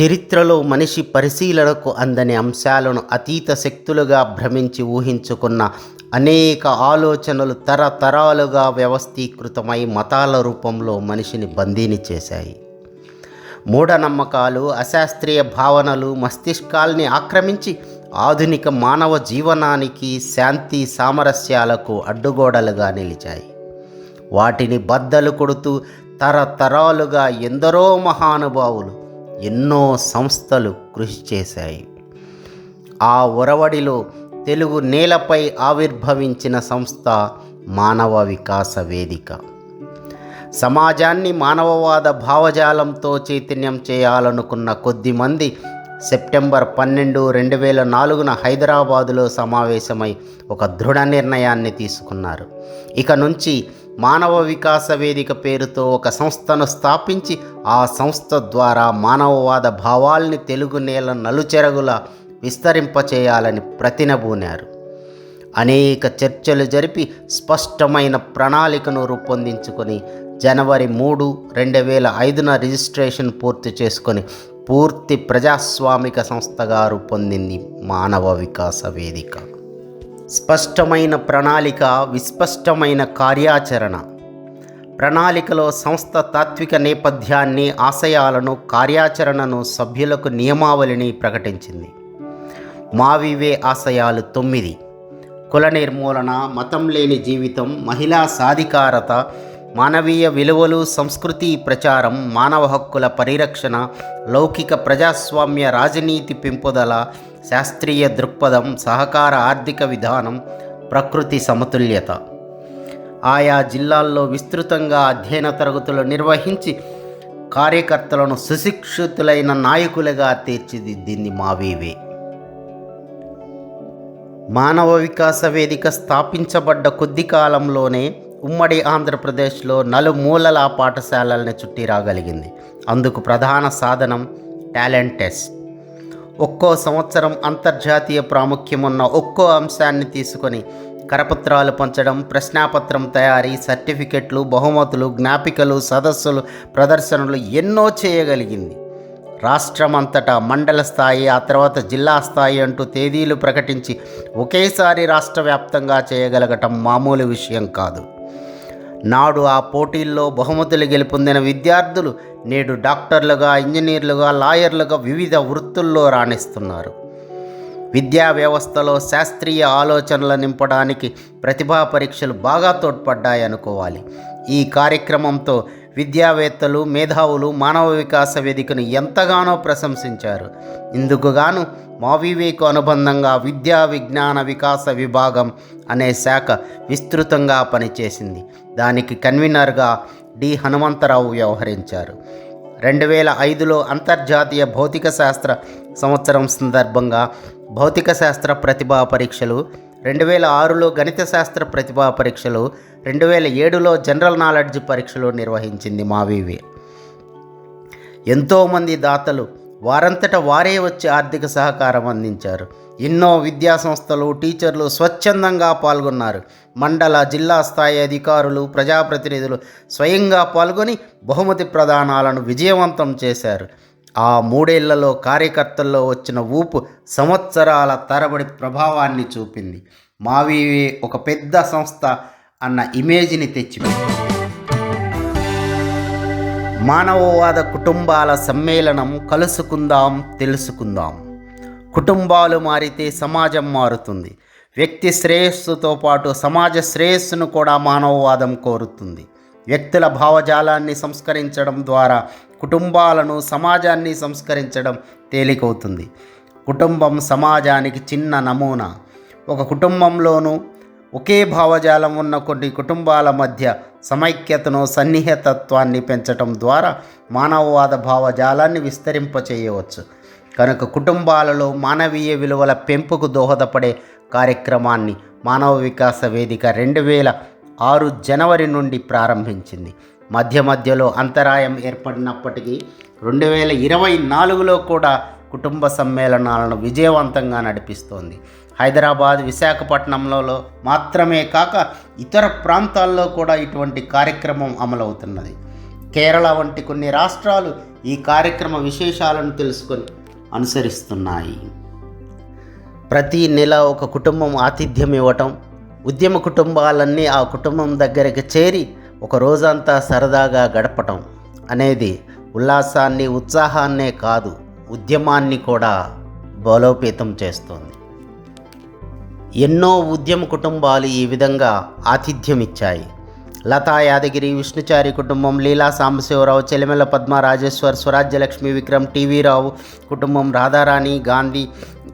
చరిత్రలో మనిషి పరిశీలనకు అందని అంశాలను అతీత శక్తులుగా భ్రమించి ఊహించుకున్న అనేక ఆలోచనలు తరతరాలుగా వ్యవస్థీకృతమై మతాల రూపంలో మనిషిని బందీని చేశాయి. మూఢనమ్మకాలు అశాస్త్రీయ భావనలు మస్తిష్కాల్ని ఆక్రమించి ఆధునిక మానవ జీవనానికి శాంతి సామరస్యాలకు అడ్డుగోడలుగా నిలిచాయి. వాటిని బద్దలు కొడుతూ తరతరాలుగా ఎందరో మహానుభావులు ఎన్నో సంస్థలు కృషి చేశాయి. ఆ ఒరవడిలో తెలుగు నేలపై ఆవిర్భవించిన సంస్థ మానవ వికాస వేదిక. సమాజాన్ని మానవవాద భావజాలంతో చైతన్యం చేయాలనుకున్న కొద్దిమంది సెప్టెంబర్ పన్నెండు రెండు వేల నాలుగున హైదరాబాదులో సమావేశమై ఒక దృఢ నిర్ణయాన్ని తీసుకున్నారు. ఇక నుంచి మానవ వికాస వేదిక పేరుతో ఒక సంస్థను స్థాపించి ఆ సంస్థ ద్వారా మానవవాద భావాల్ని తెలుగు నేల నలుచెరగుల విస్తరింపచేయాలని ప్రతినబూనారు. అనేక చర్చలు జరిపి స్పష్టమైన ప్రణాళికను రూపొందించుకొని జనవరి మూడు రెండు వేల ఐదున రిజిస్ట్రేషన్ పూర్తి చేసుకొని పూర్తి ప్రజాస్వామిక సంస్థగా రూపొందింది మానవ వికాస వేదిక. స్పష్టమైన ప్రణాళిక విస్పష్టమైన కార్యాచరణ. ప్రణాళికలో సంస్థ తాత్విక నేపథ్యాన్ని ఆశయాలను కార్యాచరణను సభ్యులకు నియమావళిని ప్రకటించింది. మావివే ఆశయాలు తొమ్మిది. కుల నిర్మూలన మతం లేని జీవితం మహిళా సాధికారత మానవీయ విలువలు సంస్కృతి ప్రచారం మానవ హక్కుల పరిరక్షణ లౌకిక ప్రజాస్వామ్య రాజనీతి పెంపుదల శాస్త్రీయ దృక్పథం సహకార ఆర్థిక విధానం ప్రకృతి సమతుల్యత. ఆయా జిల్లాల్లో విస్తృతంగా అధ్యయన తరగతులు నిర్వహించి కార్యకర్తలను సుశిక్షితులైన నాయకులుగా తీర్చిదిద్దింది మావీవే. మానవ వికాస వేదిక స్థాపించబడ్డ కొద్ది కాలంలోనే ఉమ్మడి ఆంధ్రప్రదేశ్లో నలుమూలల పాఠశాలల్ని చుట్టి రాగలిగింది. అందుకు ప్రధాన సాధనం టాలెంట్ టెస్ట్. ఒక్కో సంవత్సరం అంతర్జాతీయ ప్రాముఖ్యం ఉన్న ఒక్కో అంశాన్ని తీసుకొని కరపత్రాలు పంచడం ప్రశ్నాపత్రం తయారీ సర్టిఫికెట్లు బహుమతులు జ్ఞాపికలు సదస్సులు ప్రదర్శనలు ఎన్నో చేయగలిగింది. రాష్ట్రమంతటా మండల స్థాయి ఆ తర్వాత జిల్లా స్థాయి అంటూ తేదీలు ప్రకటించి ఒకేసారి రాష్ట్ర వ్యాప్తంగా చేయగలగటం మామూలు విషయం కాదు. నాడు ఆ పోటీల్లో బహుమతులు గెలుపొందిన విద్యార్థులు నేడు డాక్టర్లుగా ఇంజనీర్లుగా లాయర్లుగా వివిధ వృత్తుల్లో రాణిస్తున్నారు. విద్యా వ్యవస్థలో శాస్త్రీయ ఆలోచనలు నింపడానికి ప్రతిభా పరీక్షలు బాగా తోడ్పడ్డాయనుకోవాలి. ఈ కార్యక్రమంతో విద్యావేత్తలు మేధావులు మానవ వికాస వేదికను ఎంతగానో ప్రశంసించారు. ఇందుకుగాను మావివేకు అనుబంధంగా విద్యా విజ్ఞాన వికాస విభాగం అనే శాఖ విస్తృతంగా పనిచేసింది. దానికి కన్వీనర్గా డి. హనుమంతరావు వ్యవహరించారు. రెండు వేల ఐదులో అంతర్జాతీయ భౌతిక శాస్త్ర సంవత్సరం సందర్భంగా భౌతిక శాస్త్ర ప్రతిభా పరీక్షలు రెండు వేల ఆరులో గణిత శాస్త్ర ప్రతిభా పరీక్షలు రెండు వేల ఏడులో జనరల్ నాలెడ్జ్ పరీక్షలు నిర్వహించింది మావివి. ఎంతోమంది దాతలు వారంతట వారే వచ్చి ఆర్థిక సహకారం అందించారు. ఎన్నో విద్యా సంస్థలు టీచర్లు స్వచ్ఛందంగా పాల్గొన్నారు. మండల జిల్లా స్థాయి అధికారులు ప్రజాప్రతినిధులు స్వయంగా పాల్గొని బహుమతి ప్రదానాలను విజయవంతం చేశారు. ఆ మూడేళ్ళలో కార్యకర్తల్లో వచ్చిన ఊపు సంవత్సరాల తరబడి ప్రభావాన్ని చూపింది. మావి ఒక పెద్ద సంస్థ అన్న ఇమేజ్ని తెచ్చిపెట్టింది మానవవాద కుటుంబాల సమ్మేళనం కలుసుకుందాం తెలుసుకుందాం. కుటుంబాలు మారితే సమాజం మారుతుంది. వ్యక్తి శ్రేయస్సుతో పాటు సమాజ శ్రేయస్సును కూడా మానవవాదం కోరుతుంది. వ్యక్తుల భావజాలాన్ని సంస్కరించడం ద్వారా కుటుంబాలను సమాజాన్ని సంస్కరించడం తేలికవుతుంది. కుటుంబం సమాజానికి చిన్న నమూనా. ఒక కుటుంబంలోనూ ఒకే భావజాలం ఉన్న కొన్ని కుటుంబాల మధ్య సమైక్యతను సన్నిహితత్వాన్ని పెంచటం ద్వారా మానవవాద భావజాలాన్ని విస్తరింపచేయవచ్చు. కనుక కుటుంబాలలో మానవీయ విలువల పెంపుకు దోహదపడే కార్యక్రమాన్ని మానవ వికాస వేదిక రెండు వేల ఆరు జనవరి నుండి ప్రారంభించింది. మధ్య మధ్యలో అంతరాయం ఏర్పడినప్పటికీ రెండు వేల ఇరవై నాలుగులో కూడా కుటుంబ సమ్మేళనాలను విజయవంతంగా నడిపిస్తోంది. హైదరాబాద్ విశాఖపట్నంలో మాత్రమే కాక ఇతర ప్రాంతాల్లో కూడా ఇటువంటి కార్యక్రమం అమలవుతున్నది. కేరళ వంటి కొన్ని రాష్ట్రాలు ఈ కార్యక్రమ విశేషాలను తెలుసుకొని అనుసరిస్తున్నాయి. ప్రతి నెల ఒక కుటుంబం ఆతిథ్యం ఇవ్వటం ఉద్యమ కుటుంబాలన్నీ ఆ కుటుంబం దగ్గరికి చేరి ఒక రోజంతా సరదాగా గడపటం అనేది ఉల్లాసాన్ని ఉత్సాహాన్నే కాదు ఉద్యమాన్ని కూడా బలోపేతం చేస్తుంది. ఎన్నో ఉద్యమ కుటుంబాలు ఈ విధంగా ఆతిథ్యం ఇచ్చాయి లతా యాదగిరి విష్ణుచారి కుటుంబం లీలా సాంబశివరావు చెలిమెల పద్మ రాజేశ్వర్ స్వరాజ్యలక్ష్మి విక్రమ్ టీవీ రావు కుటుంబం Radharani Gandhi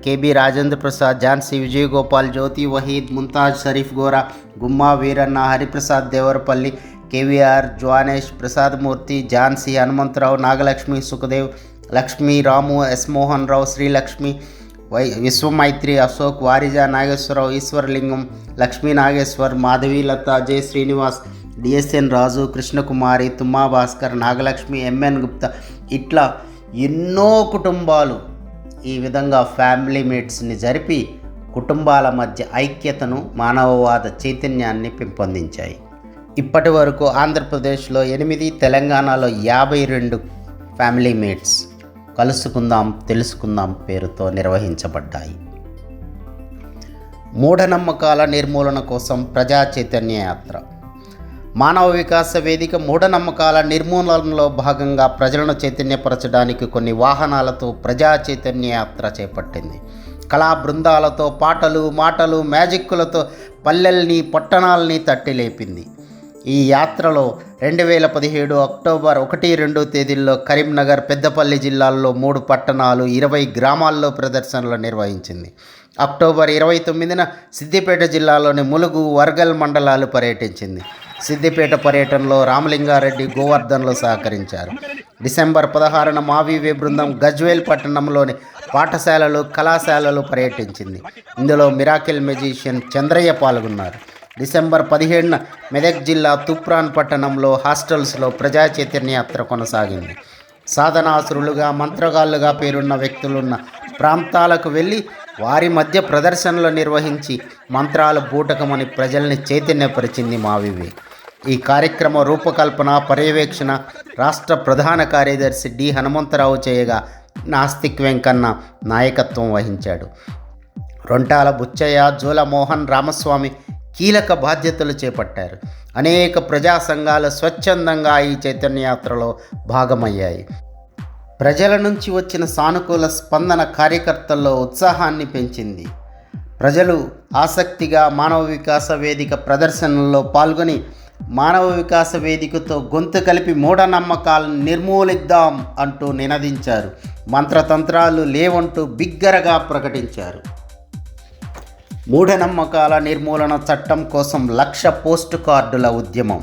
KB Rajendra Prasad Jhansi Vijayagopal Jyothi Waheed Mumtaz Sharif Gora Gumma Veeranna Hariprasad Devarapalli KVR Jvanesh Prasadamurthy Jhansi Hanumantharao Nagalakshmi Sukhdev Lakshmi Ramu S Mohan Rao Srilakshmi Y Vishwamaitri Ashok Varija Nageswararao Eswaralingam Lakshmi Nageshwar Madhavilatha J Srinivas DSN Raju Krishnakumari Thumma Bhaskar Nagalakshmi MN Gupta. ఇట్లా ఎన్నో కుటుంబాలు ఈ విధంగా family మీట్స్ని జరిపి కుటుంబాల మధ్య ఐక్యతను మానవవాద చైతన్యాన్ని పెంపొందించాయి. ఇప్పటి వరకు ఆంధ్రప్రదేశ్లో ఎనిమిది తెలంగాణలో యాభై రెండు ఫ్యామిలీ మీట్స్. కలుసుకుందాం తెలుసుకుందాం పేరుతో నిర్వహించబడ్డాయి. మూఢనమ్మకాల నిర్మూలన కోసం ప్రజా చైతన్య యాత్ర. మానవ వికాస వేదిక మూఢనమ్మకాల నిర్మూలనలో భాగంగా ప్రజలను చైతన్యపరచడానికి కొన్ని వాహనాలతో ప్రజా చైతన్య యాత్ర చేపట్టింది. కళా బృందాలతో పాటలు మాటలు మ్యాజిక్కులతో పల్లెల్ని పట్టణాలని తట్టి లేపింది ఈ యాత్రలో రెండు వేల పదిహేడు అక్టోబర్ ఒకటి రెండు తేదీల్లో కరీంనగర్ పెద్దపల్లి జిల్లాల్లో మూడు పట్టణాలు ఇరవై గ్రామాల్లో ప్రదర్శనలు నిర్వహించింది. అక్టోబర్ ఇరవై తొమ్మిదిన సిద్దిపేట జిల్లాలోని ములుగు వర్గల్ మండలాలు పర్యటించింది. సిద్దిపేట పర్యటనలో రామలింగారెడ్డి గోవర్ధన్లు సహకరించారు. డిసెంబర్ పదహారున మావివే బృందం గజ్వేల్ పట్టణంలోని పాఠశాలలు కళాశాలలు పర్యటించింది. ఇందులో మిరాకిల్ మెజిషియన్ చంద్రయ్య పాల్గొన్నారు. డిసెంబర్ పదిహేడున మెదక్ జిల్లా తుప్రాన్ పట్టణంలో హాస్టల్స్లో ప్రజా చైతన్య యాత్ర కొనసాగింది. సాధనాసురులుగా మంత్రగాళ్ళుగా పేరున్న వ్యక్తులున్న ప్రాంతాలకు వెళ్ళి వారి మధ్య ప్రదర్శనలు నిర్వహించి మంత్రాలు బూటకమని ప్రజల్ని చైతన్యపరిచింది మావివి ఈ కార్యక్రమ రూపకల్పన పర్యవేక్షణ రాష్ట్ర ప్రధాన కార్యదర్శి డి హనుమంతరావు చేయగా నాస్తిక్ వెంకన్న నాయకత్వం వహించాడు. రొంటాల బుచ్చయ్య జోలమోహన్ రామస్వామి కీలక బాధ్యతలు చేపట్టారు. అనేక ప్రజా సంఘాలు స్వచ్ఛందంగా ఈ చైతన్యయాత్రలో భాగమయ్యాయి. ప్రజల నుంచి వచ్చిన సానుకూల స్పందన కార్యకర్తల్లో ఉత్సాహాన్ని పెంచింది. ప్రజలు ఆసక్తిగా మానవ వికాస వేదిక ప్రదర్శనల్లో పాల్గొని మానవ వికాస వేదికతో గొంతు కలిపి మూఢనమ్మకాలను నిర్మూలిద్దాం అంటూ నినదించారు. మంత్రతంత్రాలు లేవంటూ బిగ్గరగా ప్రకటించారు. మూఢనమ్మకాల నిర్మూలన చట్టం కోసం లక్ష పోస్ట్ కార్డుల ఉద్యమం.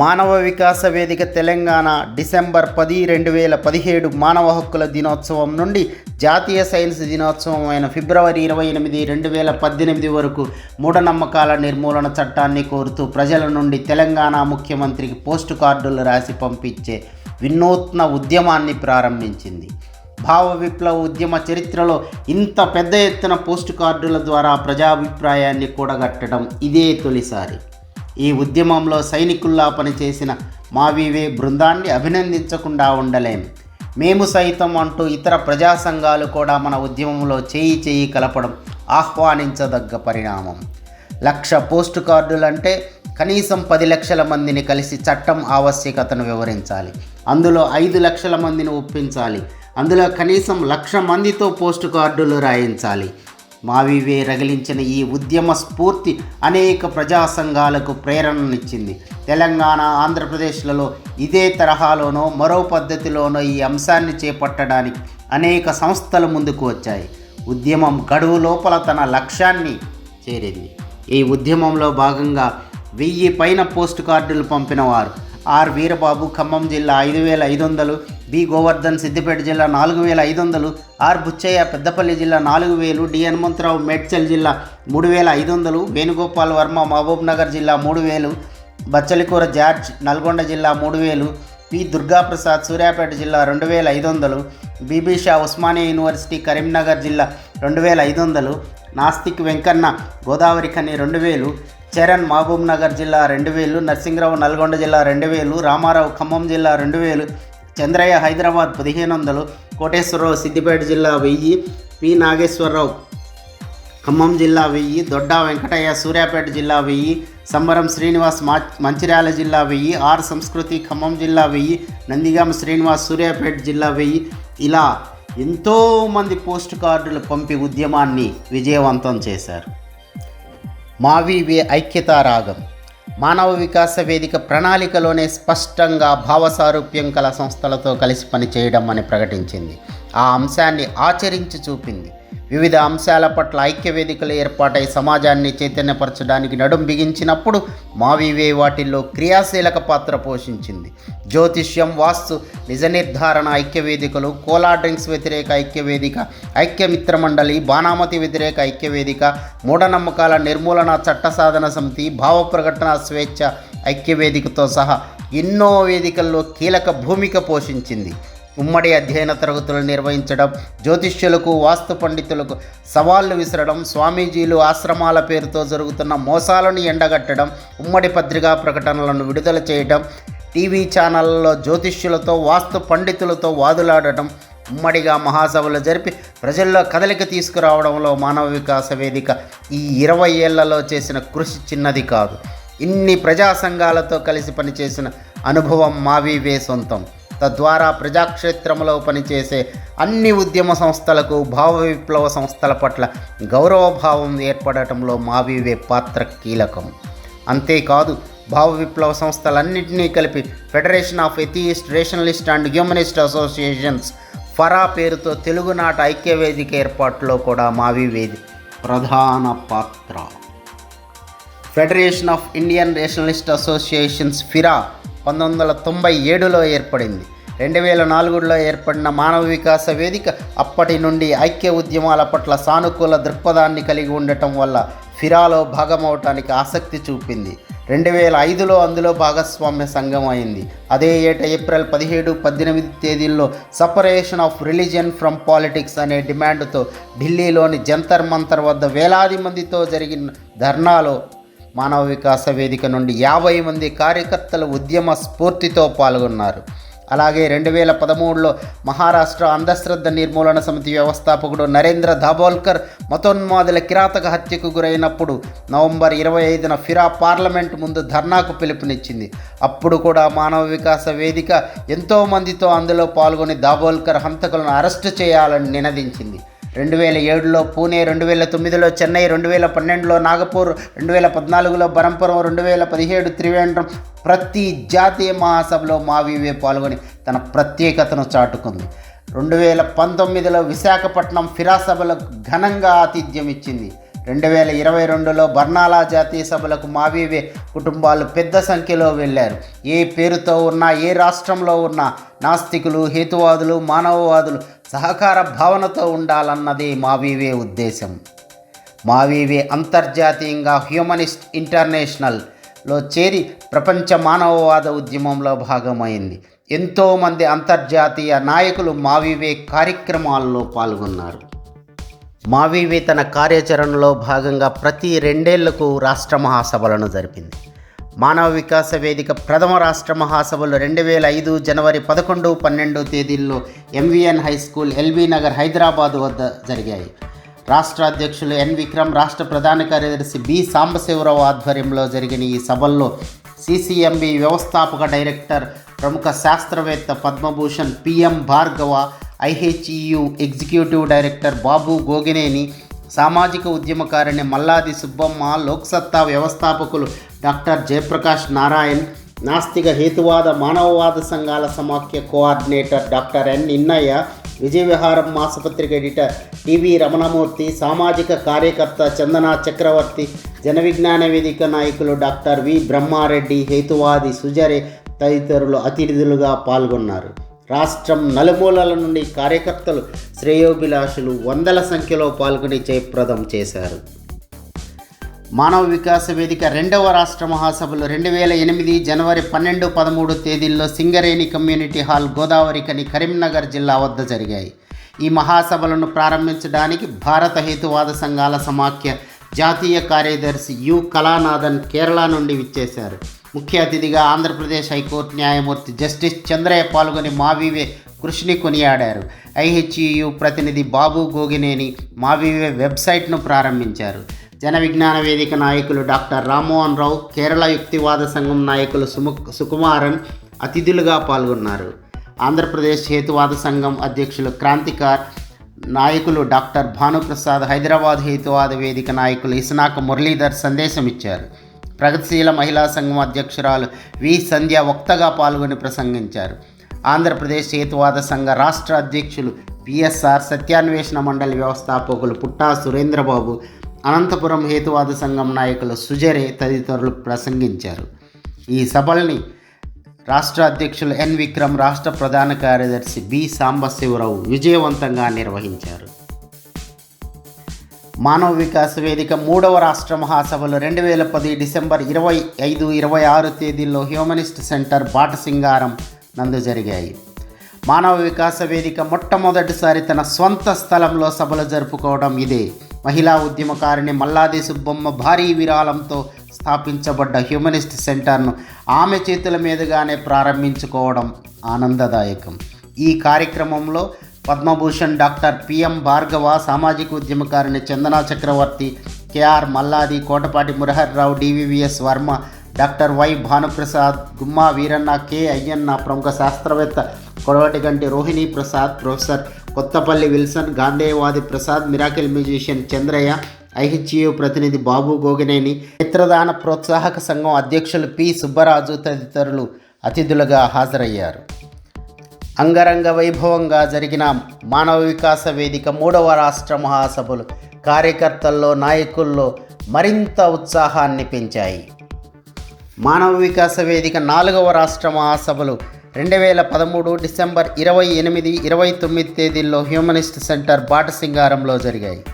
మానవ వికాస వేదిక తెలంగాణ డిసెంబర్ పది రెండు వేల పదిహేడు మానవ హక్కుల దినోత్సవం నుండి జాతీయ సైన్స్ దినోత్సవం అయిన ఫిబ్రవరి ఇరవై ఎనిమిది రెండు వేల పద్దెనిమిది వరకు మూఢనమ్మకాల నిర్మూలన చట్టాన్ని కోరుతూ ప్రజల నుండి తెలంగాణ ముఖ్యమంత్రికి పోస్ట్ కార్డులు రాసి పంపించే వినూత్న ఉద్యమాన్ని ప్రారంభించింది. భావ విప్లవ ఉద్యమ చరిత్రలో ఇంత పెద్ద ఎత్తున పోస్ట్ కార్డుల ద్వారా ప్రజాభిప్రాయాన్ని కూడగట్టడం ఇదే తొలిసారి. ఈ ఉద్యమంలో సైనికుల్లా పనిచేసిన మావీవే బృందాన్ని అభినందించకుండా ఉండలేం. మేము సైతం అంటూ ఇతర ప్రజా సంఘాలు కూడా మన ఉద్యమంలో చేయి చేయి కలపడం ఆహ్వానించదగ్గ పరిణామం. లక్ష పోస్ట్ కార్డులంటే కనీసం పది లక్షల మందిని కలిసి చట్టం ఆవశ్యకతను వివరించాలి. అందులో ఐదు లక్షల మందిని ఒప్పించాలి. అందులో కనీసం లక్ష మందితో పోస్ట్ కార్డులు రాయించాలి. మావివే రగిలించిన ఈ ఉద్యమ స్ఫూర్తి అనేక ప్రజా సంఘాలకు ప్రేరణనిచ్చింది. తెలంగాణ ఆంధ్రప్రదేశ్లలో ఇదే తరహాలోనో మరో పద్ధతిలోనో ఈ అంశాన్ని చేపట్టడానికి అనేక సంస్థలు ముందుకు వచ్చాయి. ఉద్యమం గడువు లోపల తన లక్ష్యాన్ని చేరింది. ఈ ఉద్యమంలో భాగంగా వెయ్యి పైన పోస్ట్ కార్డులు పంపిన వారు ఆర్. వీరబాబు ఖమ్మం జిల్లా ఐదు వేల ఐదు వందలు బి. గోవర్ధన్ సిద్దిపేట జిల్లా నాలుగు వేల ఐదు వందలు ఆర్. బుచ్చయ్య పెద్దపల్లి జిల్లా నాలుగు వేలు డి. హనుమంతరావు మేడ్చల్ జిల్లా మూడు వేల ఐదు వందలు వేణుగోపాల్ వర్మ మహబూబ్ నగర్ జిల్లా మూడు వేలు బచ్చలికూర జార్జ్ నల్గొండ జిల్లా మూడు వేలు పి. దుర్గాప్రసాద్ సూర్యాపేట జిల్లా రెండు వేల ఐదు వందలు బీబీషా ఉస్మానియా యూనివర్సిటీ కరీంనగర్ జిల్లా రెండు వేల ఐదు వందలు నాస్తిక్ వెంకన్న గోదావరి కని రెండు వేలు చరణ్ మహబూబ్ నగర్ జిల్లా రెండు వేలు నరసింహరావు నల్గొండ జిల్లా రెండు వేలు రామారావు ఖమ్మం జిల్లా రెండు వేలు చంద్రయ్య హైదరాబాద్ పదిహేను వందలు కోటేశ్వరరావు సిద్దిపేట జిల్లా వెయ్యి పి. నాగేశ్వరరావు ఖమ్మం జిల్లా వెయ్యి దొడ్డా వెంకటయ్య సూర్యాపేట జిల్లా వెయ్యి సంబరం శ్రీనివాస్ మా మంచిర్యాల జిల్లా వెయ్యి ఆర్ సంస్కృతి ఖమ్మం జిల్లా వెయ్యి నందిగామ శ్రీనివాస్ సూర్యాపేట జిల్లా వెయ్యి. ఇలా ఎంతోమంది పోస్ట్ కార్డులు పంపి ఉద్యమాన్ని విజయవంతం చేశారు. మావివే ఐక్యతా రాగం. మానవ వికాస వేదిక ప్రణాళికలోనే స్పష్టంగా భావసారూప్యం కల సంస్థలతో కలిసి పనిచేయడం అని ప్రకటించింది. ఆ అంశాన్ని ఆచరించి చూపింది. వివిధ అంశాల పట్ల ఐక్య వేదికలు ఏర్పాటై సమాజాన్ని చైతన్యపరచడానికి నడుం బిగించినప్పుడు మావివే వాటిల్లో క్రియాశీలక పాత్ర పోషించింది. జ్యోతిష్యం వాస్తు నిజ నిర్ధారణ ఐక్య వేదికలు కోలా డ్రింక్స్ వ్యతిరేక ఐక్య వేదిక ఐక్యమిత్ర మండలి బాణామతి వ్యతిరేక ఐక్య వేదిక మూఢనమ్మకాల నిర్మూలన చట్ట సాధన సమితి భావ ప్రకటన స్వేచ్ఛ ఐక్య వేదికతో సహా ఎన్నో వేదికల్లో కీలక భూమిక పోషించింది. ఉమ్మడి అధ్యయన తరగతులు నిర్వహించడం జ్యోతిష్యులకు వాస్తు పండితులకు సవాళ్ళు విసరడం స్వామీజీలు ఆశ్రమాల పేరుతో జరుగుతున్న మోసాలను ఎండగట్టడం ఉమ్మడి పత్రికా ప్రకటనలను విడుదల చేయడం టీవీ ఛానళ్ళలో జ్యోతిష్యులతో వాస్తు పండితులతో వాదులాడటం ఉమ్మడిగా మహాసభలు జరిపి ప్రజల్లో కదలిక తీసుకురావడంలో మానవ వికాస వేదిక ఈ ఇరవై ఏళ్ళలో చేసిన కృషి చిన్నది కాదు. ఇన్ని ప్రజా సంఘాలతో కలిసి పనిచేసిన అనుభవం మావీవే సొంతం. తద్వారా ప్రజాక్షేత్రంలో పనిచేసే అన్ని ఉద్యమ సంస్థలకు భావ విప్లవ సంస్థల పట్ల గౌరవభావం ఏర్పడటంలో మావీవే పాత్ర కీలకం. అంతేకాదు భావ విప్లవ సంస్థలన్నింటినీ కలిపి federation of atheist rationalist and humanist associations FARA పేరుతో తెలుగునాట ఐక్యవేదిక ఏర్పాటులో కూడా మావివేది ప్రధాన పాత్ర. Federation of Indian rationalist associations FIRA పంతొమ్మిది వందల తొంభై ఏడులో ఏర్పడింది. రెండు వేల నాలుగులో ఏర్పడిన మానవ వికాస వేదిక అప్పటి నుండి ఐక్య ఉద్యమాల పట్ల సానుకూల దృక్పథాన్ని కలిగి ఉండటం వల్ల ఫిరాలో భాగమవటానికి ఆసక్తి చూపింది. రెండు వేల ఐదులో అందులో భాగస్వామ్య సంఘం అయింది. అదే ఏట ఏప్రిల్ పదిహేడు పద్దెనిమిది తేదీల్లో separation of religion from politics అనే డిమాండ్తో ఢిల్లీలోని జంతర్ మంతర్ వద్ద వేలాది మందితో జరిగిన ధర్నాలో మానవ వికాస వేదిక నుండి యాభై మంది కార్యకర్తలు ఉద్యమ స్ఫూర్తితో పాల్గొన్నారు. అలాగే రెండు వేల పదమూడులో మహారాష్ట్ర అంధశ్రద్ధ నిర్మూలన సమితి వ్యవస్థాపకుడు నరేంద్ర దాబోల్కర్ మతోన్మాదుల కిరాతక హత్యకు గురైనప్పుడు నవంబర్ ఇరవై ఐదున ఫిరా పార్లమెంట్ ముందు ధర్నాకు పిలుపునిచ్చింది. అప్పుడు కూడా మానవ వికాస వేదిక ఎంతోమందితో అందులో పాల్గొని దాబోల్కర్ హంతకులను అరెస్టు చేయాలని నినదించింది. రెండు వేల ఏడులో పూణే రెండు వేల తొమ్మిదిలో చెన్నై రెండు వేల పన్నెండులో నాగపూర్ రెండు వేల పద్నాలుగులో బరంపురం రెండు వేల పదిహేడు త్రివేంద్రం ప్రతి జాతీయ మహాసభలో మావివే పాల్గొని తన ప్రత్యేకతను చాటుకుంది. రెండు వేల పంతొమ్మిదిలో విశాఖపట్నం ఫిరాసభలకు ఘనంగా ఆతిథ్యం ఇచ్చింది. రెండు వేల ఇరవై రెండులో బర్నాలా జాతీయ సభలకు మావీవే కుటుంబాలు పెద్ద సంఖ్యలో వెళ్ళారు. ఏ పేరుతో ఉన్నా ఏ రాష్ట్రంలో ఉన్నా నాస్తికులు హేతువాదులు మానవవాదులు సహకార భావనతో ఉండాలన్నదే మావీవే ఉద్దేశం. మావీవే అంతర్జాతీయంగా హ్యూమనిస్ట్ ఇంటర్నేషనల్లో చేరి ప్రపంచ మానవవాద ఉద్యమంలో భాగమైంది. ఎంతోమంది అంతర్జాతీయ నాయకులు మావీవే కార్యక్రమాల్లో పాల్గొన్నారు. మావీవి తన కార్యాచరణలో భాగంగా ప్రతి రెండేళ్ళకు రాష్ట్ర మహాసభలను జరిపింది. మానవ వికాస వేదిక ప్రథమ రాష్ట్ర మహాసభలు రెండు వేల ఐదు జనవరి పదకొండు పన్నెండు తేదీల్లో MVN high school LB Nagar Hyderabad వద్ద జరిగాయి. రాష్ట్ర అధ్యక్షులు ఎన్ విక్రమ్ రాష్ట్ర ప్రధాన కార్యదర్శి బి సాంబశివరావు ఆధ్వర్యంలో జరిగిన ఈ సభల్లో సిసిఎంబి వ్యవస్థాపక డైరెక్టర్ ప్రముఖ శాస్త్రవేత్త Padmabhushan PM Bhargava IHEU executive director Babu Gogineni సామాజిక ఉద్యమకారిణి మల్లాది సుబ్బమ్మ లోక్సత్తా వ్యవస్థాపకులు డాక్టర్ జయప్రకాష్ నారాయణ్ నాస్తిక హేతువాద మానవవాద సంఘాల సమాఖ్య coordinator doctor N Innaiah Vijaya Viharam మాసపత్రిక editor TV Ramanamurthy సామాజిక కార్యకర్త చందన చక్రవర్తి జన విజ్ఞాన వేదిక నాయకులు డాక్టర్ వి బ్రహ్మారెడ్డి హేతువాది సుజరే తదితరులు అతిథులుగా పాల్గొన్నారు. రాష్ట్రం నలుమూలల నుండి కార్యకర్తలు శ్రేయోభిలాషులు వందల సంఖ్యలో పాల్గొని జయప్రదం చేశారు. మానవ వికాస వేదిక రెండవ రాష్ట్ర మహాసభలు రెండు వేల ఎనిమిది జనవరి పన్నెండు పదమూడు తేదీల్లో సింగరేణి కమ్యూనిటీ హాల్ గోదావరి కని కరీంనగర్ జిల్లా వద్ద జరిగాయి. ఈ మహాసభలను ప్రారంభించడానికి భారత హేతువాద సంఘాల సమాఖ్య జాతీయ కార్యదర్శి యు. కళానాథన్ కేరళ నుండి విచ్చేశారు. ముఖ్య అతిథిగా ఆంధ్రప్రదేశ్ హైకోర్టు న్యాయమూర్తి జస్టిస్ చంద్రయ్య పాల్గొని మావివే కృషిని కొనియాడారు. ఐహెచ్ఈయు ప్రతినిధి బాబు గోగినేని మావివే వెబ్సైట్ను ప్రారంభించారు. జన విజ్ఞాన వేదిక నాయకులు డాక్టర్ రామ్మోహన్ రావు కేరళ యుక్తివాద సంఘం నాయకులు సుము సుకుమారన్ అతిథులుగా పాల్గొన్నారు. ఆంధ్రప్రదేశ్ హేతువాద సంఘం అధ్యక్షులు క్రాంతికార్ నాయకులు డాక్టర్ భానుప్రసాద్ హైదరాబాద్ హేతువాద వేదిక నాయకులు ఇస్నాక మురళీధర్ సందేశం ఇచ్చారు ప్రగతిశీల మహిళా సంఘం అధ్యక్షురాలు వి. సంధ్య వక్తగా పాల్గొని ప్రసంగించారు. ఆంధ్రప్రదేశ్ హేతువాద సంఘ రాష్ట్ర అధ్యక్షులు పిఎస్ఆర్ సత్యాన్వేషణ మండలి వ్యవస్థాపకులు పుట్టా సురేంద్రబాబు అనంతపురం హేతువాద సంఘం నాయకులు సుజరే తదితరులు ప్రసంగించారు. ఈ సభల్ని రాష్ట్ర అధ్యక్షులు ఎన్. విక్రమ్ రాష్ట్ర ప్రధాన కార్యదర్శి బి. సాంబశివరావు విజయవంతంగా నిర్వహించారు. మానవ వికాస వేదిక మూడవ రాష్ట్ర మహాసభలు రెండు వేల పది డిసెంబర్ ఇరవై ఐదు ఇరవై ఆరు తేదీల్లో హ్యూమనిస్ట్ సెంటర్ బాటసింగారం నందు జరిగాయి. మానవ వికాస వేదిక మొట్టమొదటిసారి తన స్వంత స్థలంలో సభలు జరుపుకోవడం ఇదే. మహిళా ఉద్యమకారిణి మల్లాది సుబ్బమ్మ భారీ విరాళంతో స్థాపించబడ్డ హ్యూమనిస్ట్ సెంటర్ను ఆమె చేతుల మీదుగానే ప్రారంభించుకోవడం ఆనందదాయకం. ఈ కార్యక్రమంలో పద్మభూషణ్ డాక్టర్ పిఎం భార్గవ సామాజిక ఉద్యమకారిణి Chandana Chakravarthi KR Malladi Kotapati Muraharrao DVVS Varma doctor Y. Bhanuprasad Gumma Veeranna K. Ayyanna ప్రముఖ శాస్త్రవేత్త Kodavatiganti Rohini Prasad professor Kothapalli Wilson గాంధేయవాది Prasad miracle musician Chandraiah IHEU ప్రతినిధి బాబు గోగినేని నేత్రదాన ప్రోత్సాహక సంఘం అధ్యక్షులు పి. సుబ్బరాజు తదితరులు అతిథులుగా హాజరయ్యారు. అంగరంగ వైభవంగా జరిగిన మానవ వికాస వేదిక మూడవ రాష్ట్ర మహాసభలు కార్యకర్తల్లో నాయకుల్లో మరింత ఉత్సాహాన్ని పెంచాయి. మానవ వికాస వేదిక నాలుగవ రాష్ట్ర మహాసభలు రెండు వేల పదమూడు డిసెంబర్ ఇరవై ఎనిమిది ఇరవై తొమ్మిది తేదీల్లో హ్యూమనిస్ట్ సెంటర్ బాటసింగారంలో జరిగాయి.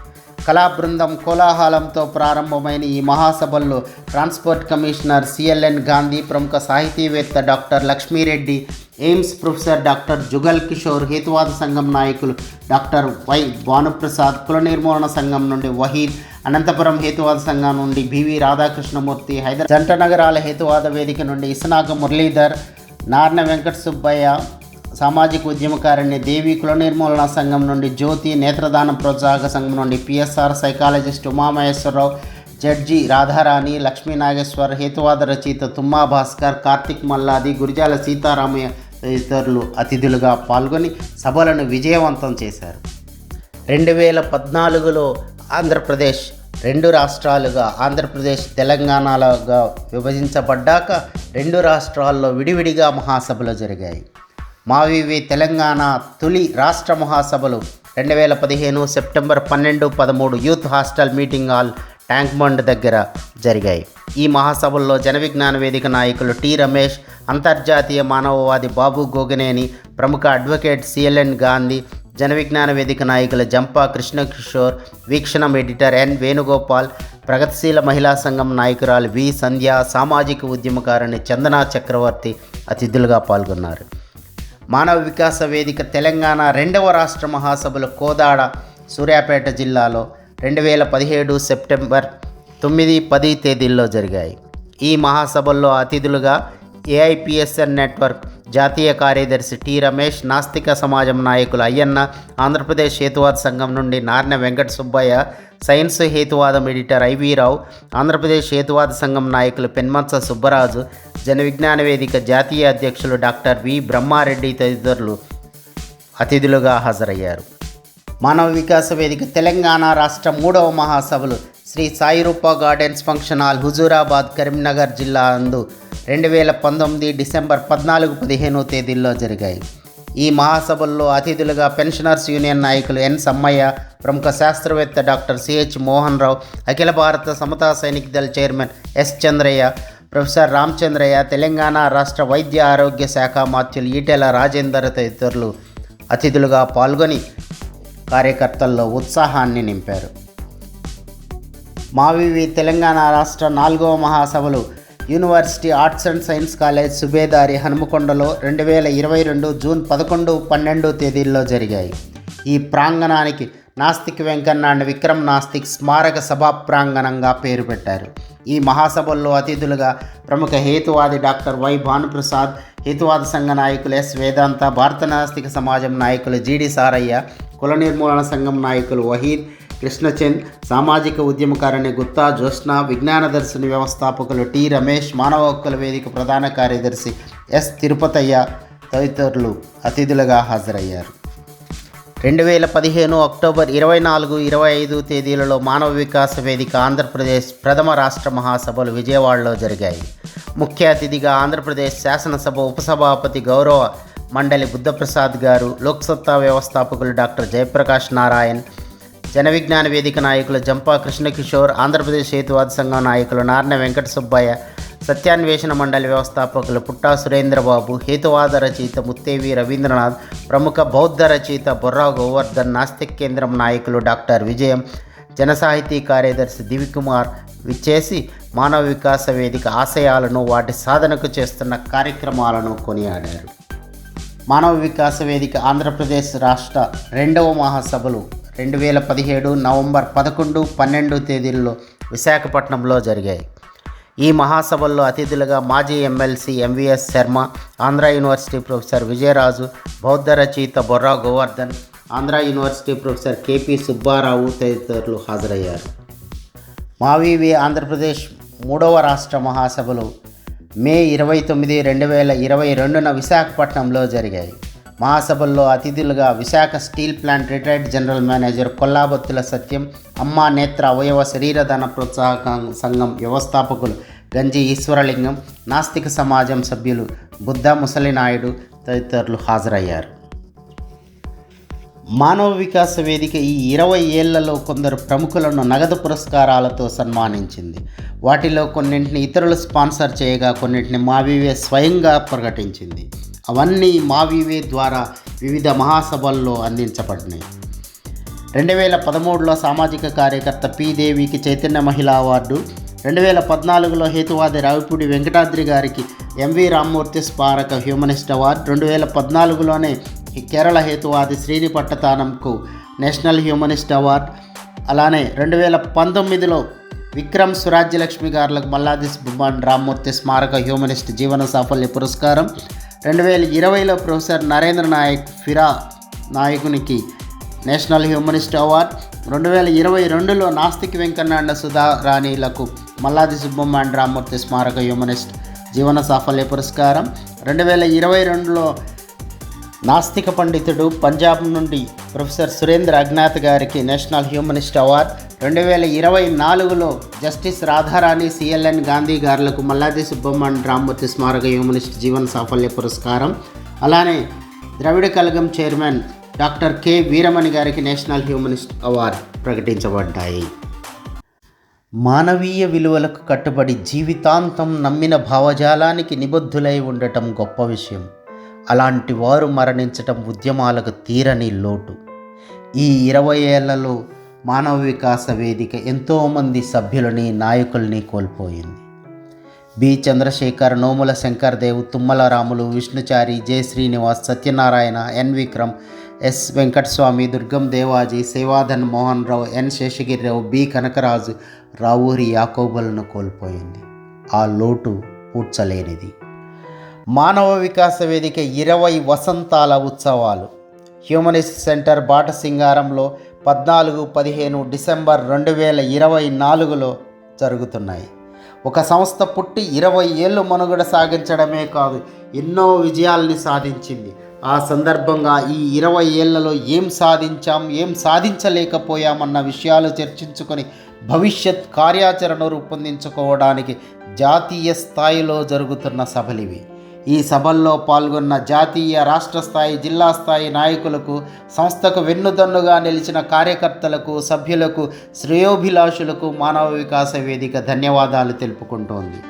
కళా బృందం కోలాహలంతో ప్రారంభమైన ఈ మహాసభల్లో ట్రాన్స్పోర్ట్ కమిషనర్ సిఎల్ఎన్ గాంధీ ప్రముఖ సాహితీవేత్త doctor Lakshmireddy AIIMS professor doctor Jugal Kishore హేతువాద సంఘం నాయకులు డాక్టర్ వై భానుప్రసాద్ కుల నిర్మూలన సంఘం నుండి వహీద్ అనంతపురం హేతువాద సంఘం నుండి బివి రాధాకృష్ణమూర్తి హైదరాబాద్ జంట నగరాల హేతువాద వేదిక నుండి ఇస్నాక మురళీధర్ నార్న వెంకట సుబ్బయ్య సామాజిక ఉద్యమకారిణి దేవి కుల నిర్మూలన సంఘం నుండి జ్యోతి నేత్రదాన ప్రోత్సాహక సంఘం నుండి PSR psychologist Umamaheswararao judge Radharani Lakshmi Nageshwar హేతువాద రచయిత తుమ్మా భాస్కర్ కార్తిక్ మల్లాది గురిజాల సీతారామయ్య తదితరులు అతిథులుగా పాల్గొని సభలను విజయవంతం చేశారు. రెండు వేల పద్నాలుగులో ఆంధ్రప్రదేశ్ రెండు రాష్ట్రాలుగా ఆంధ్రప్రదేశ్ తెలంగాణలుగా విభజించబడ్డాక రెండు రాష్ట్రాల్లో విడివిడిగా మహాసభలు జరిగాయి. మావివి తెలంగాణ తొలి రాష్ట్ర మహాసభలు. రెండు వేల పదిహేను సెప్టెంబర్ పన్నెండు పదమూడు youth hostel meeting hall tank bund దగ్గర జరిగాయి. ఈ మహాసభల్లో జనవిజ్ఞాన వేదిక నాయకులు టి రమేష్ అంతర్జాతీయ మానవవాది బాబు గోగనేని ప్రముఖ అడ్వకేట్ సిఎల్ఎన్ గాంధీ జన విజ్ఞాన వేదిక నాయకులు జంపా కృష్ణకిషోర్ వీక్షణం ఎడిటర్ ఎన్ వేణుగోపాల్ ప్రగతిశీల మహిళా సంఘం నాయకురాలు వి సంధ్య సామాజిక ఉద్యమకారిణి చందనా చక్రవర్తి అతిథులుగా పాల్గొన్నారు. మానవ వికాస వేదిక తెలంగాణ రెండవ రాష్ట్ర మహాసభలు కోదాడ సూర్యాపేట జిల్లాలో రెండు వేల పదిహేడు సెప్టెంబర్ తొమ్మిది పది తేదీల్లో జరిగాయి. ఈ మహాసభల్లో అతిథులుగా ఏఐపిఎస్ఎన్ నెట్వర్క్ జాతీయ కార్యదర్శి టి రమేష్ నాస్తిక సమాజం నాయకులు అయ్యన్న ఆంధ్రప్రదేశ్ హేతువాద సంఘం నుండి నార్న వెంకట సుబ్బయ్య సైన్స్ హేతువాదం ఎడిటర్ ఐవీరావు ఆంధ్రప్రదేశ్ హేతువాద సంఘం నాయకులు పెన్మత్స సుబ్బరాజు జన విజ్ఞాన వేదిక జాతీయ అధ్యక్షులు డాక్టర్ వి. బ్రహ్మారెడ్డి తదితరులు అతిథులుగా హాజరయ్యారు. మానవ వికాస వేదిక తెలంగాణ రాష్ట్ర మూడవ మహాసభలు Shri Sairupa gardens function hall Huzurabad Karimnagar జిల్లా అందు రెండు వేల పంతొమ్మిది డిసెంబర్ పద్నాలుగు పదిహేను తేదీల్లో జరిగాయి. ఈ మహాసభల్లో అతిథులుగా పెన్షనర్స్ యూనియన్ నాయకులు ఎన్. సమ్మయ్య ప్రముఖ శాస్త్రవేత్త doctor CH Mohan Rao Akhila Bharata Samata Sainik Dal chairman S. Chandraiah professor Ramachandraiah Telangana రాష్ట్ర వైద్య ఆరోగ్య శాఖ మాత్యులు ఈటెల రాజేందర్ తదితరులు అతిథులుగా పాల్గొని కార్యకర్తల్లో ఉత్సాహాన్ని నింపారు. మావివి తెలంగాణ రాష్ట్ర నాలుగవ మహాసభలు university arts and science college Subedari హనుమకొండలో రెండు వేల ఇరవై రెండు జూన్ పదకొండు పన్నెండు తేదీల్లో జరిగాయి. ఈ ప్రాంగణానికి నాస్తిక్ వెంకన్న అండ్ విక్రమ్ నాస్తిక్ స్మారక సభా ప్రాంగణంగా పేరు పెట్టారు. ఈ మహాసభల్లో అతిథులుగా ప్రముఖ హేతువాది డాక్టర్ వై భానుప్రసాద్ హేతువాద సంఘ నాయకులు ఎస్ వేదాంత భారత నాస్తిక సమాజం నాయకులు జీడి సారయ్య కుల నిర్మూలన సంఘం నాయకులు వహీద్ కృష్ణచంద్ సామాజిక ఉద్యమకారిణి గుత్తా జ్యోత్స్న విజ్ఞాన దర్శిని వ్యవస్థాపకులు టి రమేష్ మానవ హక్కుల వేదిక ప్రధాన కార్యదర్శి ఎస్ తిరుపతయ్య తదితరులు అతిథులుగా హాజరయ్యారు. రెండు వేల పదిహేను అక్టోబర్ ఇరవై నాలుగు ఇరవై ఐదు తేదీలలో మానవ వికాస వేదిక ఆంధ్రప్రదేశ్ ప్రథమ రాష్ట్ర మహాసభలు విజయవాడలో జరిగాయి. ముఖ్య అతిథిగా ఆంధ్రప్రదేశ్ శాసనసభ ఉపసభాపతి గౌరవ మండలి బుద్ధప్రసాద్ గారు లోక్సత్తా వ్యవస్థాపకులు డాక్టర్ జయప్రకాష్ నారాయణ్ జన విజ్ఞాన వేదిక నాయకులు జంపా కృష్ణకిషోర్ ఆంధ్రప్రదేశ్ హేతువాద సంఘం నాయకులు నారాయణ వెంకట సుబ్బయ్య సత్యాన్వేషణ మండలి వ్యవస్థాపకులు పుట్టా సురేంద్రబాబు హేతువాద రచయిత ముత్తేవి రవీంద్రనాథ్ ప్రముఖ బౌద్ధ రచయిత బొర్రా గోవర్ధన్ నాస్తిక్ కేంద్రం నాయకులు డాక్టర్ విజయం జన సాహితీ కార్యదర్శి దివికుమార్ విచ్చేసి మానవ వికాస వేదిక ఆశయాలను వాటి సాధనకు చేస్తున్న కార్యక్రమాలను కొనియాడారు. మానవ వికాస వేదిక ఆంధ్రప్రదేశ్ రాష్ట్ర రెండవ మహాసభలు రెండు వేల పదిహేడు నవంబర్ పదకొండు పన్నెండు తేదీల్లో విశాఖపట్నంలో జరిగాయి. ఈ మహాసభల్లో అతిథులుగా మాజీ MLC MVS Sharma Andhra university professor Vijayaraju బౌద్ధ రచయిత Borra Govardhan Andhra university professor KP Subbarao తదితరులు హాజరయ్యారు. మావీవి ఆంధ్రప్రదేశ్ మూడవ రాష్ట్ర మహాసభలు మే ఇరవై తొమ్మిది రెండు వేల ఇరవై రెండున విశాఖపట్నంలో జరిగాయి. మహాసభల్లో అతిథులుగా Visakha steel plant retired general manager Kollabathula Satyam అమ్మా నేత్ర అవయవ శరీరదాన ప్రోత్సాహక సంఘం వ్యవస్థాపకులు గంజి ఈశ్వరలింగం నాస్తిక సమాజం సభ్యులు బుద్ధ ముసలినాయుడు తదితరులు హాజరయ్యారు. మానవ వికాస వేదిక ఈ ఇరవై ఏళ్ళలో కొందరు ప్రముఖులను నగదు పురస్కారాలతో సన్మానించింది. వాటిలో కొన్నింటిని ఇతరులు స్పాన్సర్ చేయగా కొన్నింటిని మావివే స్వయంగా ప్రకటించింది. అవన్నీ మావివే ద్వారా వివిధ మహాసభల్లో అందించబడినాయి. రెండు వేల పదమూడులో సామాజిక కార్యకర్త పి దేవికి చైతన్య మహిళా అవార్డు రెండు వేల పద్నాలుగులో హేతువాది రావిపూడి వెంకటాద్రి గారికి ఎంవి రామ్మూర్తి స్మారక హ్యూమనిస్ట్ అవార్డు రెండు వేల పద్నాలుగులోనే కేరళ హేతువాది శ్రీని పట్టతానంకు నేషనల్ హ్యూమనిస్ట్ అవార్డు అలానే రెండు వేల పంతొమ్మిదిలో విక్రమ్ సురాజ్యలక్ష్మి గారులకు మల్లాది బొమ్మాన్ రామ్మూర్తి స్మారక హ్యూమనిస్ట్ జీవన సాఫల్య పురస్కారం రెండు వేల ఇరవైలో ప్రొఫెసర్ నరేంద్ర నాయక్ ఫిరా నాయకునికి నేషనల్ హ్యూమనిస్ట్ అవార్డ్ రెండు వేల ఇరవై రెండులో నాస్తిక్ వెంకన్న సుధా రాణిలకు మల్లాది సుబ్బమ్మ రామూర్తి రామ్మూర్తి స్మారక హ్యూమనిస్ట్ జీవన సాఫల్య పురస్కారం రెండు వేల ఇరవై రెండులో నాస్తిక పండితుడు పంజాబ్ నుండి ప్రొఫెసర్ సురేంద్ర అజ్ఞాత్ గారికి నేషనల్ హ్యూమనిస్ట్ అవార్డ్. రెండు వేల ఇరవై నాలుగులో జస్టిస్ రాధారాణి సిఎల్ఎన్ గాంధీ గారులకు మల్లాది సుబ్బమ్మన్ రామ్మూర్తి స్మారక హ్యూమనిస్ట్ జీవన సాఫల్య పురస్కారం. అలానే Dravida Kazhagam chairman doctor K Veeramani గారికి నేషనల్ హ్యూమనిస్ట్ అవార్డు ప్రకటించబడ్డాయి. మానవీయ విలువలకు కట్టుబడి జీవితాంతం నమ్మిన భావజాలానికి నిబద్ధులై ఉండటం గొప్ప విషయం. అలాంటి వారు మరణించటం ఉద్యమాలకు తీరని లోటు. ఈ ఇరవై ఏళ్ళలో మానవ వికాస వేదిక ఎంతోమంది సభ్యులని నాయకుల్ని కోల్పోయింది. B. Chandrasekhar Nomula Shankar Dev Tummala Ramulu Vishnuchari J. Srinivas Satyanarayana N. Vikram S. Venkataswamy Durgam Devaji Sevadhan Mohan Rao N. Seshagirirao B. Kanakaraju Raavuri యాకోబులను కోల్పోయింది. ఆ లోటు పూడ్చలేనిది. మానవ వికాస వేదిక ఇరవై వసంతాల ఉత్సవాలు. హ్యూమనిస్ట్ సెంటర్ బాటసింగారంలో పద్నాలుగు పదిహేను డిసెంబర్ రెండు వేల ఇరవై నాలుగులో జరుగుతున్నాయి. ఒక సంస్థ పుట్టి ఇరవై ఏళ్ళు మనుగడ సాగించడమే కాదు ఎన్నో విజయాల్ని సాధించింది. ఆ సందర్భంగా ఈ ఇరవై ఏళ్ళలో ఏం సాధించాం ఏం సాధించలేకపోయామన్న విషయాలు చర్చించుకొని భవిష్యత్ కార్యాచరణ రూపొందించుకోవడానికి జాతీయ స్థాయిలో జరుగుతున్న సభలివి. ఈ సభల్లో పాల్గొన్న జాతీయ రాష్ట్ర స్థాయి జిల్లా స్థాయి నాయకులకు సంస్థకు వెన్నుదన్నుగా నిలిచిన కార్యకర్తలకు సభ్యులకు శ్రేయోభిలాషులకు మానవ వికాస వేదిక ధన్యవాదాలు తెలుపుకుంటోంది.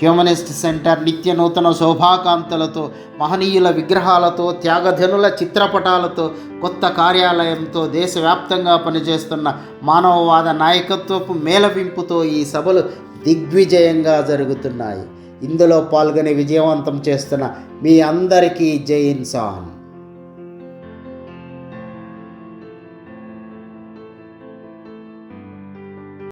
హ్యూమనిస్ట్ సెంటర్ నిత్య నూతన శోభాకాంతులతో మహనీయుల విగ్రహాలతో త్యాగధనుల చిత్రపటాలతో కొత్త కార్యాలయంతో దేశవ్యాప్తంగా పనిచేస్తున్న మానవవాద నాయకత్వపు మేళవింపుతో ఈ సభలు దిగ్విజయంగా జరుగుతున్నాయి. ఇందులో పాల్గొని విజయవంతం చేస్తున్న మీ అందరికీ జై ఇన్సాన్.